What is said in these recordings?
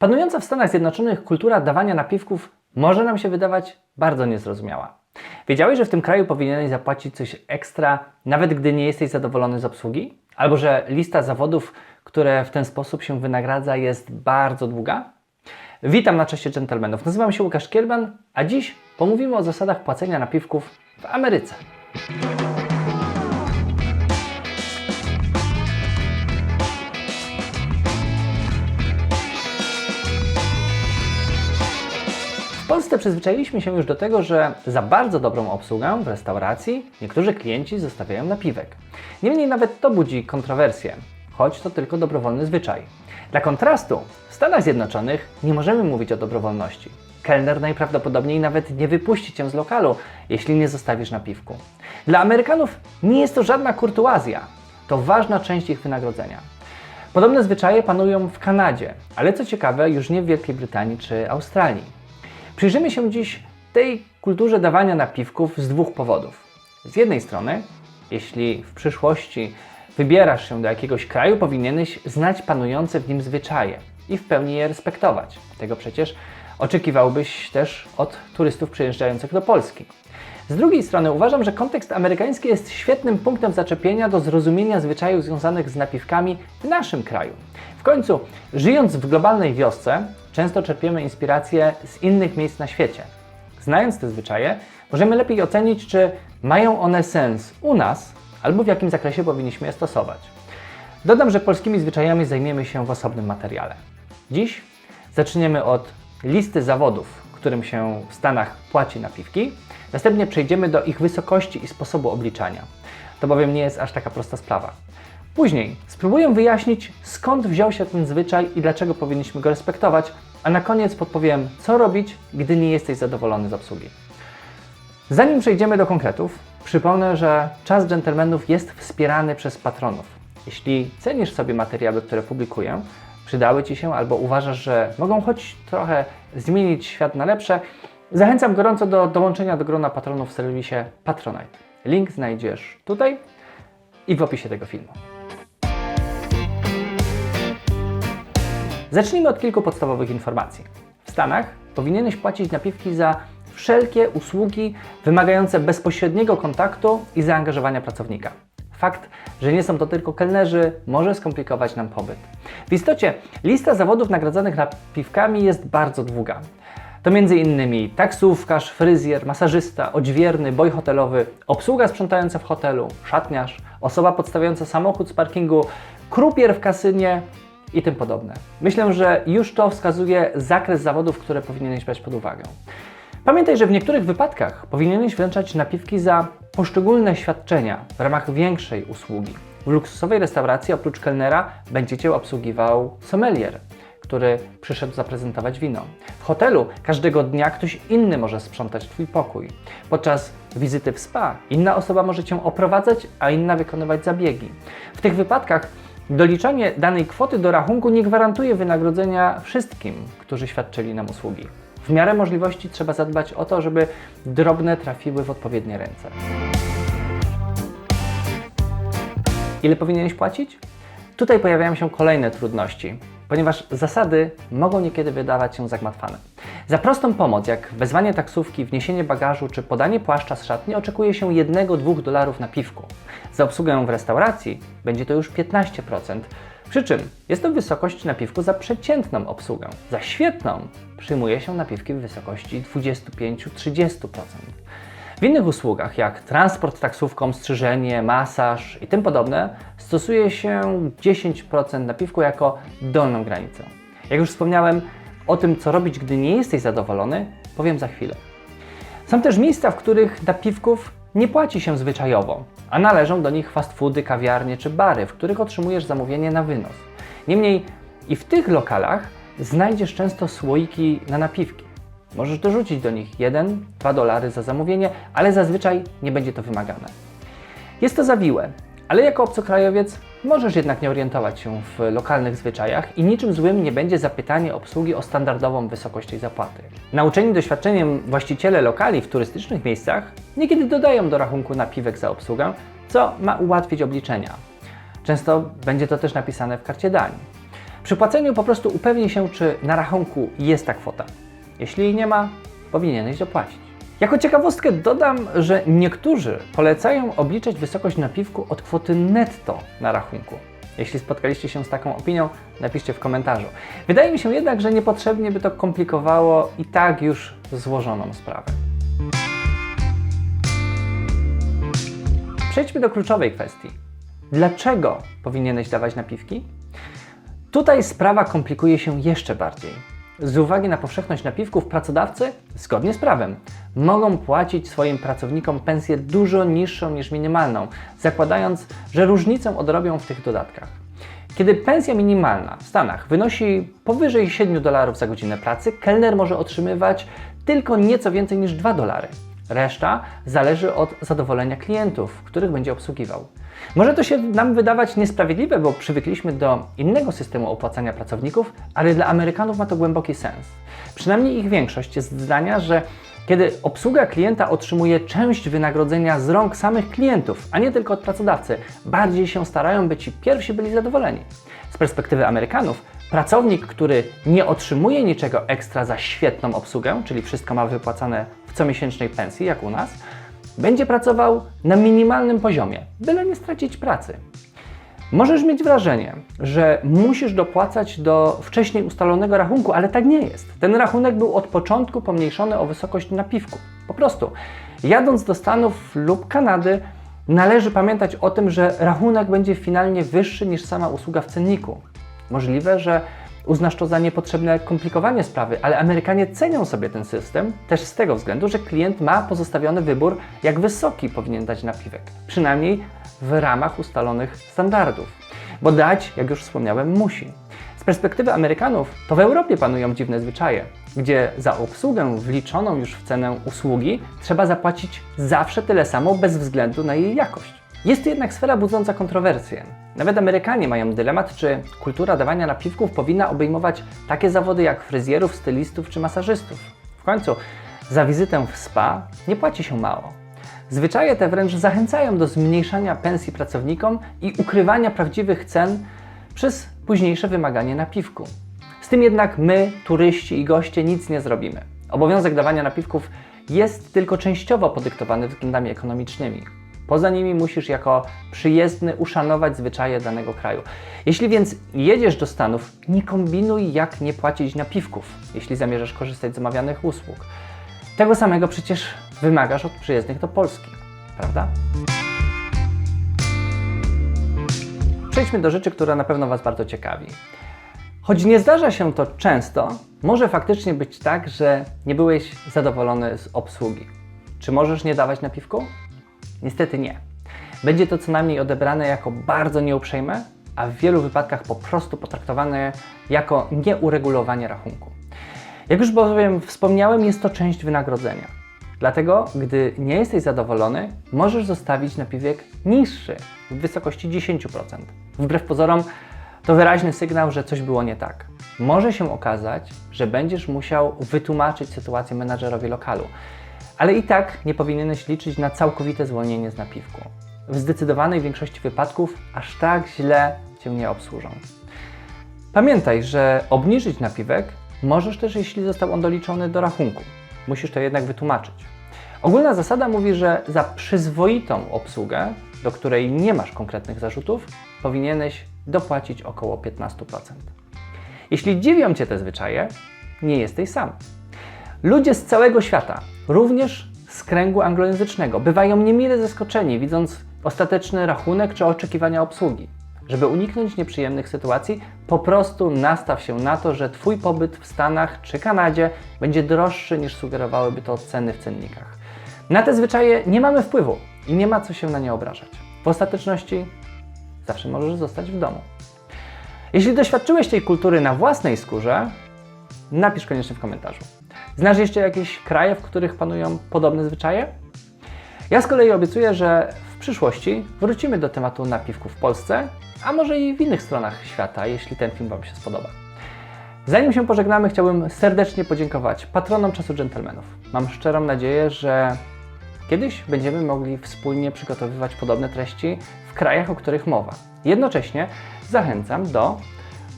Panująca w Stanach Zjednoczonych kultura dawania napiwków może nam się wydawać bardzo niezrozumiała. Wiedziałeś, że w tym kraju powinieneś zapłacić coś ekstra, nawet gdy nie jesteś zadowolony z obsługi? Albo że lista zawodów, które w ten sposób się wynagradza, jest bardzo długa? Witam na czeście dżentelmenów. Nazywam się Łukasz Kierban, a dziś pomówimy o zasadach płacenia napiwków w Ameryce. W Polsce przyzwyczailiśmy się już do tego, że za bardzo dobrą obsługę w restauracji niektórzy klienci zostawiają napiwek. Niemniej nawet to budzi kontrowersje, choć to tylko dobrowolny zwyczaj. Dla kontrastu, w Stanach Zjednoczonych nie możemy mówić o dobrowolności. Kelner najprawdopodobniej nawet nie wypuści cię z lokalu, jeśli nie zostawisz napiwku. Dla Amerykanów nie jest to żadna kurtuazja, to ważna część ich wynagrodzenia. Podobne zwyczaje panują w Kanadzie, ale co ciekawe, już nie w Wielkiej Brytanii czy Australii. Przyjrzymy się dziś tej kulturze dawania napiwków z dwóch powodów. Z jednej strony, jeśli w przyszłości wybierasz się do jakiegoś kraju, powinieneś znać panujące w nim zwyczaje i w pełni je respektować. Tego przecież oczekiwałbyś też od turystów przyjeżdżających do Polski. Z drugiej strony uważam, że kontekst amerykański jest świetnym punktem zaczepienia do zrozumienia zwyczajów związanych z napiwkami w naszym kraju. W końcu, żyjąc w globalnej wiosce, często czerpiemy inspiracje z innych miejsc na świecie. Znając te zwyczaje, możemy lepiej ocenić, czy mają one sens u nas, albo w jakim zakresie powinniśmy je stosować. Dodam, że polskimi zwyczajami zajmiemy się w osobnym materiale. Dziś zaczniemy od listy zawodów, którym się w Stanach płaci napiwki. Następnie przejdziemy do ich wysokości i sposobu obliczania. To bowiem nie jest aż taka prosta sprawa. Później spróbuję wyjaśnić, skąd wziął się ten zwyczaj i dlaczego powinniśmy go respektować, a na koniec podpowiem, co robić, gdy nie jesteś zadowolony z obsługi. Zanim przejdziemy do konkretów, przypomnę, że czas dżentelmenów jest wspierany przez patronów. Jeśli cenisz sobie materiały, które publikuję, przydały Ci się albo uważasz, że mogą choć trochę zmienić świat na lepsze, zachęcam gorąco do dołączenia do grona patronów w serwisie Patronite. Link znajdziesz tutaj i w opisie tego filmu. Zacznijmy od kilku podstawowych informacji. W Stanach powinieneś płacić napiwki za wszelkie usługi wymagające bezpośredniego kontaktu i zaangażowania pracownika. Fakt, że nie są to tylko kelnerzy, może skomplikować nam pobyt. W istocie lista zawodów nagradzanych napiwkami jest bardzo długa. To m.in. taksówkarz, fryzjer, masażysta, odźwierny, boj hotelowy, obsługa sprzątająca w hotelu, szatniarz, osoba podstawiająca samochód z parkingu, krupier w kasynie i tym podobne. Myślę, że już to wskazuje zakres zawodów, które powinieneś brać pod uwagę. Pamiętaj, że w niektórych wypadkach powinieneś wręczać napiwki za poszczególne świadczenia w ramach większej usługi. W luksusowej restauracji oprócz kelnera będzie Cię obsługiwał sommelier, który przyszedł zaprezentować wino. W hotelu każdego dnia ktoś inny może sprzątać Twój pokój. Podczas wizyty w spa inna osoba może Cię oprowadzać, a inna wykonywać zabiegi. W tych wypadkach doliczanie danej kwoty do rachunku nie gwarantuje wynagrodzenia wszystkim, którzy świadczyli nam usługi. W miarę możliwości trzeba zadbać o to, żeby drobne trafiły w odpowiednie ręce. Ile powinieneś płacić? Tutaj pojawiają się kolejne trudności, ponieważ zasady mogą niekiedy wydawać się zagmatwane. Za prostą pomoc, jak wezwanie taksówki, wniesienie bagażu czy podanie płaszcza z szatni, oczekuje się 1-2 dolarów na piwku. Za obsługę w restauracji będzie to już 15%. Przy czym jest to wysokość napiwku za przeciętną obsługę. Za świetną przyjmuje się napiwki w wysokości 25-30%. W innych usługach, jak transport taksówką, strzyżenie, masaż i tym podobne, stosuje się 10% napiwku jako dolną granicę. Jak już wspomniałem, o tym, co robić, gdy nie jesteś zadowolony, powiem za chwilę. Są też miejsca, w których napiwków nie płaci się zwyczajowo, a należą do nich fast foody, kawiarnie czy bary, w których otrzymujesz zamówienie na wynos. Niemniej i w tych lokalach znajdziesz często słoiki na napiwki. Możesz dorzucić do nich 1-2 dolary za zamówienie, ale zazwyczaj nie będzie to wymagane. Jest to zawiłe, ale jako obcokrajowiec możesz jednak nie orientować się w lokalnych zwyczajach i niczym złym nie będzie zapytanie obsługi o standardową wysokość tej zapłaty. Nauczeni doświadczeniem właściciele lokali w turystycznych miejscach niekiedy dodają do rachunku napiwek za obsługę, co ma ułatwić obliczenia. Często będzie to też napisane w karcie dań. Przy płaceniu po prostu upewnij się, czy na rachunku jest ta kwota. Jeśli jej nie ma, powinieneś dopłacić. Jako ciekawostkę dodam, że niektórzy polecają obliczać wysokość napiwku od kwoty netto na rachunku. Jeśli spotkaliście się z taką opinią, napiszcie w komentarzu. Wydaje mi się jednak, że niepotrzebnie by to komplikowało i tak już złożoną sprawę. Przejdźmy do kluczowej kwestii. Dlaczego powinieneś dawać napiwki? Tutaj sprawa komplikuje się jeszcze bardziej. Z uwagi na powszechność napiwków, pracodawcy, zgodnie z prawem, mogą płacić swoim pracownikom pensję dużo niższą niż minimalną, zakładając, że różnicę odrobią w tych dodatkach. Kiedy pensja minimalna w Stanach wynosi powyżej 7 dolarów za godzinę pracy, kelner może otrzymywać tylko nieco więcej niż 2 dolary. Reszta zależy od zadowolenia klientów, których będzie obsługiwał. Może to się nam wydawać niesprawiedliwe, bo przywykliśmy do innego systemu opłacania pracowników, ale dla Amerykanów ma to głęboki sens. Przynajmniej ich większość jest zdania, że kiedy obsługa klienta otrzymuje część wynagrodzenia z rąk samych klientów, a nie tylko od pracodawcy, bardziej się starają, by ci pierwsi byli zadowoleni. Z perspektywy Amerykanów, pracownik, który nie otrzymuje niczego ekstra za świetną obsługę, czyli wszystko ma wypłacane w comiesięcznej pensji, jak u nas, będzie pracował na minimalnym poziomie, byle nie stracić pracy. Możesz mieć wrażenie, że musisz dopłacać do wcześniej ustalonego rachunku, ale tak nie jest. Ten rachunek był od początku pomniejszony o wysokość napiwku. Po prostu, jadąc do Stanów lub Kanady, należy pamiętać o tym, że rachunek będzie finalnie wyższy niż sama usługa w cenniku. Możliwe, że uznasz to za niepotrzebne komplikowanie sprawy, ale Amerykanie cenią sobie ten system też z tego względu, że klient ma pozostawiony wybór, jak wysoki powinien dać napiwek. Przynajmniej w ramach ustalonych standardów. Bo dać, jak już wspomniałem, musi. Z perspektywy Amerykanów, to w Europie panują dziwne zwyczaje, gdzie za obsługę wliczoną już w cenę usługi trzeba zapłacić zawsze tyle samo bez względu na jej jakość. Jest to jednak sfera budząca kontrowersje. Nawet Amerykanie mają dylemat, czy kultura dawania napiwków powinna obejmować takie zawody jak fryzjerów, stylistów czy masażystów. W końcu za wizytę w spa nie płaci się mało. Zwyczaje te wręcz zachęcają do zmniejszania pensji pracownikom i ukrywania prawdziwych cen przez późniejsze wymaganie napiwku. Z tym jednak my, turyści i goście, nic nie zrobimy. Obowiązek dawania napiwków jest tylko częściowo podyktowany względami ekonomicznymi. Poza nimi musisz jako przyjezdny uszanować zwyczaje danego kraju. Jeśli więc jedziesz do Stanów, nie kombinuj jak nie płacić napiwków, jeśli zamierzasz korzystać z omawianych usług. Tego samego przecież wymagasz od przyjezdnych do Polski, prawda? Przejdźmy do rzeczy, która na pewno Was bardzo ciekawi. Choć nie zdarza się to często, może faktycznie być tak, że nie byłeś zadowolony z obsługi. Czy możesz nie dawać napiwku? Niestety nie. Będzie to co najmniej odebrane jako bardzo nieuprzejme, a w wielu wypadkach po prostu potraktowane jako nieuregulowanie rachunku. Jak już bowiem wspomniałem, jest to część wynagrodzenia. Dlatego, gdy nie jesteś zadowolony, możesz zostawić napiwek niższy, w wysokości 10%. Wbrew pozorom, to wyraźny sygnał, że coś było nie tak. Może się okazać, że będziesz musiał wytłumaczyć sytuację menadżerowi lokalu, ale i tak nie powinieneś liczyć na całkowite zwolnienie z napiwku. W zdecydowanej większości wypadków aż tak źle Cię nie obsłużą. Pamiętaj, że obniżyć napiwek możesz też, jeśli został on doliczony do rachunku. Musisz to jednak wytłumaczyć. Ogólna zasada mówi, że za przyzwoitą obsługę, do której nie masz konkretnych zarzutów, powinieneś dopłacić około 15%. Jeśli dziwią Cię te zwyczaje, nie jesteś sam. Ludzie z całego świata, również z kręgu anglojęzycznego, bywają niemile zaskoczeni, widząc ostateczny rachunek czy oczekiwania obsługi. Żeby uniknąć nieprzyjemnych sytuacji, po prostu nastaw się na to, że Twój pobyt w Stanach czy Kanadzie będzie droższy niż sugerowałyby to ceny w cennikach. Na te zwyczaje nie mamy wpływu i nie ma co się na nie obrażać. W ostateczności zawsze możesz zostać w domu. Jeśli doświadczyłeś tej kultury na własnej skórze, napisz koniecznie w komentarzu. Znasz jeszcze jakieś kraje, w których panują podobne zwyczaje? Ja z kolei obiecuję, że w przyszłości wrócimy do tematu napiwków w Polsce, a może i w innych stronach świata, jeśli ten film Wam się spodoba. Zanim się pożegnamy, chciałbym serdecznie podziękować patronom czasu dżentelmenów. Mam szczerą nadzieję, że kiedyś będziemy mogli wspólnie przygotowywać podobne treści w krajach, o których mowa. Jednocześnie zachęcam do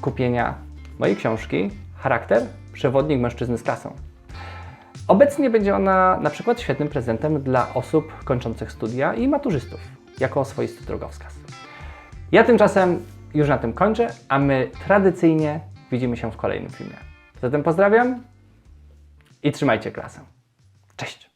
kupienia mojej książki Charakter Przewodnik mężczyzny z klasą. Obecnie będzie ona na przykład świetnym prezentem dla osób kończących studia i maturzystów, jako swoisty drogowskaz. Ja tymczasem już na tym kończę, a my tradycyjnie widzimy się w kolejnym filmie. Zatem pozdrawiam i trzymajcie klasę. Cześć!